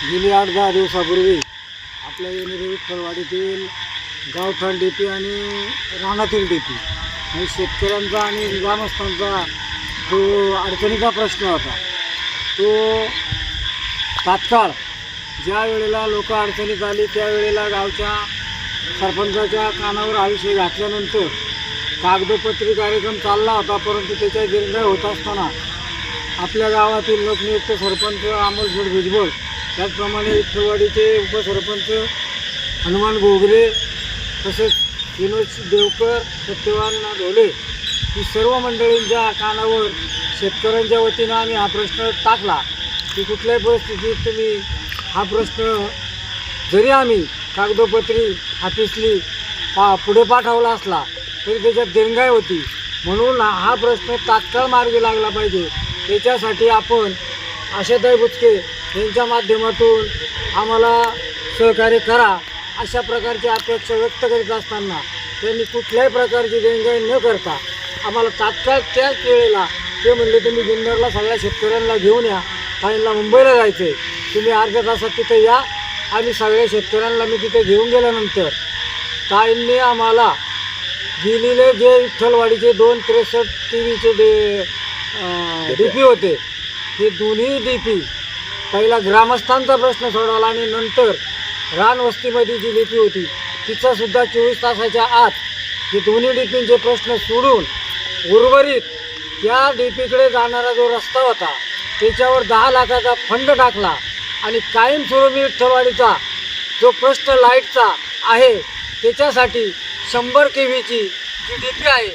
आठ दहा दिवसापूर्वी आपल्या येणारे विठ्ठलवाडीतील गावठाण डीपी आणि रानातील डीपी आणि म्हणजे शेतकऱ्यांचा आणि ग्रामस्थांचा जो अडचणीचा प्रश्न होता तो तात्काळ ज्या वेळेला लोक अडचणीत आली त्यावेळेला गावच्या सरपंचाच्या कानावर आयुष्य घातल्यानंतर कागदोपत्री कार्यक्रम चालला होता परंतु त्याच्या निर्णय होत असताना आपल्या गावातील लोकनियुक्त सरपंच अमोल भुजबळ त्याचप्रमाणे विठ्ठलवाडीचे उपसरपंच हनुमान गोगरे तसेच विनोद देवकर सत्यवान ढोले ही सर्व मंडळींच्या कानावर शेतकऱ्यांच्या वतीनं आम्ही हा प्रश्न टाकला की कुठल्याही परिस्थितीत तुम्ही हा प्रश्न जरी आम्ही कागदोपत्री हाफिसली पा पुढे पाठवला असला तरी त्याच्यात देणगाय होती. म्हणून हा- हा प्रश्न तात्काळ मार्गी लागला पाहिजे. त्याच्यासाठी आपण आशाताई बुचके यांच्या माध्यमातून आम्हाला सहकार्य करा अशा प्रकारची अपेक्षा व्यक्त करीत असताना त्यांनी कुठल्याही प्रकारची देणगाई न करता आम्हाला तात्काळ त्याच वेळेला ते म्हणले तुम्ही जुन्नरला सगळ्या शेतकऱ्यांना घेऊन या. काहींना मुंबईला जायचं आहे तुम्ही अर्ध्या तासात तिथे या. आम्ही सगळ्या शेतकऱ्यांना मी तिथे घेऊन गेल्यानंतर ताईंनी आम्हाला दिलेले जे विठ्ठलवाडीचे दोन त्रेसष्ट टी व्हीचे डे डी पी होते हे दोन्ही डी पी पहिला ग्रामस्थांचा प्रश्न सोडवला आणि नंतर रानवस्तीमध्ये जी लिपी होती तिचासुद्धा चोवीस तासाच्या आत हे दोन्ही डीपींचे प्रश्न सोडून उर्वरित त्या डीपीकडे जाणारा जो रस्ता होता त्याच्यावर दहा लाखाचा फंड टाकला आणि कायमस्वरूपी विठ्ठलवाडीचा जो प्रश्न लाईटचा आहे त्याच्यासाठी शंभर के व्हीची जी डी पी आहे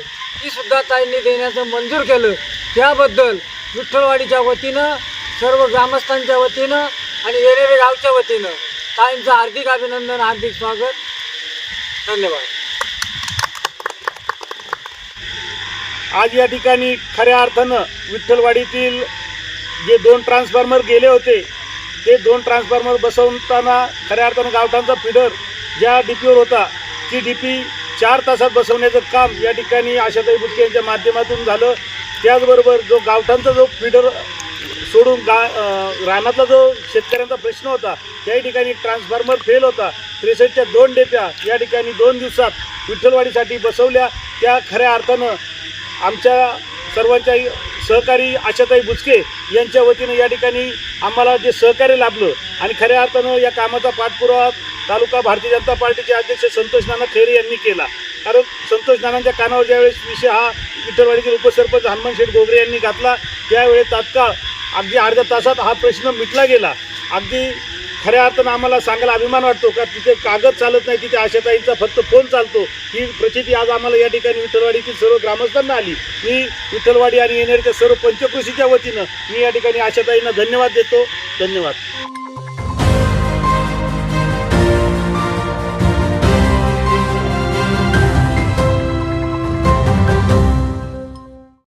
तीसुद्धा ताईंनी देण्याचं मंजूर केलं. त्याबद्दल विठ्ठलवाडीच्या वतीनं सर्व ग्रामस्थांच्या वतीनं आणि येरेरे गावच्या वतीनं ताईंचं हार्दिक अभिनंदन हार्दिक स्वागत. धन्यवाद. आज या ठिकाणी खऱ्या अर्थानं विठ्ठलवाडीतील जे दोन ट्रान्सफॉर्मर गेले होते ते दोन ट्रान्सफॉर्मर बसवताना खऱ्या अर्थानं गावठांचा फिडर ज्या डी पीवर होता ती डी पी चार तासात बसवण्याचं काम या ठिकाणी आशाताई बुटके यांच्या माध्यमातून झालं. त्याचबरोबर जो गावठांचा जो फिडर सोडून गा रानातला जो शेतकऱ्यांचा प्रश्न होता त्याही ठिकाणी ट्रान्सफॉर्मर फेल होता. त्रेसष्टच्या दोन डेप्या या ठिकाणी दोन दिवसात विठ्ठलवाडीसाठी बसवल्या. त्या खऱ्या अर्थानं आमच्या सर्वांच्या सहकारी आशाताई बुचके यांच्या वतीनं या ठिकाणी आम्हाला जे सहकार्य लाभलं आणि खऱ्या अर्थानं या कामाचा पाठपुरावा तालुका भारतीय जनता पार्टीचे अध्यक्ष संतोष नाना खैरे यांनी केला. कारण संतोष नानांच्या कानावर ज्यावेळेस विषय हा विठ्ठलवाडीतील उपसरपंच हनुमान शेठ गोगरे यांनी घातला त्यावेळेस तात्काळ अगदी अर्ध्या तासात हा प्रश्न मिटला गेला. अगदी खऱ्या अर्थानं आम्हाला सांगायला अभिमान वाटतो का तिथे कागद चालत नाही तिथे आशाताईंचा फक्त फोन चालतो. ही प्रचिती आज आम्हाला या ठिकाणी विठ्ठलवाडीतील सर्व ग्रामस्थांना आली. मी विठ्ठलवाडी आणि येणाऱ्या सर्व पंचकृषीच्या वतीनं मी या ठिकाणी आशाताईंना धन्यवाद देतो. धन्यवाद.